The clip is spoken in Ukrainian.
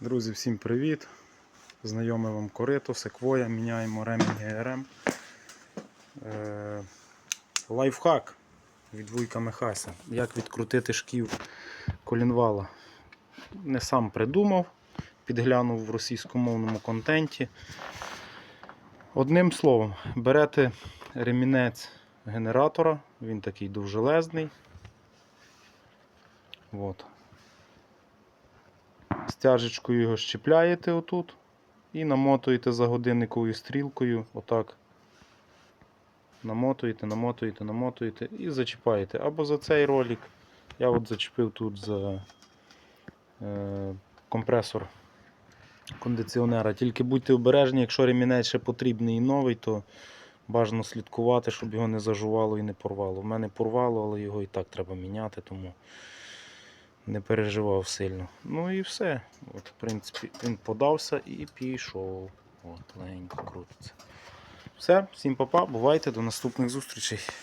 Друзі, всім привіт! Знайомий вам корито, секвоя, міняємо ремінь ГРМ. Е, лайфхак від Вуйка Михася. Як відкрутити шків колінвала. Не сам придумав, підглянув в російськомовному контенті. Одним словом, берете ремінець генератора, він такий довжелезний. От. Стяжечкою його щепляєте отут і намотуєте за годинниковою стрілкою. Отак. Намотуєте, намотуєте, намотуєте і зачіпаєте. Або за цей ролик. Я от зачепив тут за е, компресор кондиціонера. Тільки будьте обережні, якщо ремінець ще потрібний і новий, то бажано слідкувати, щоб його не зажувало і не порвало. В мене порвало, але його і так треба міняти, тому не переживав сильно. Ну і все. От, в принципі, він подався і пішов. От, легенько крутиться. Все, всім папа, бувайте, до наступних зустрічей.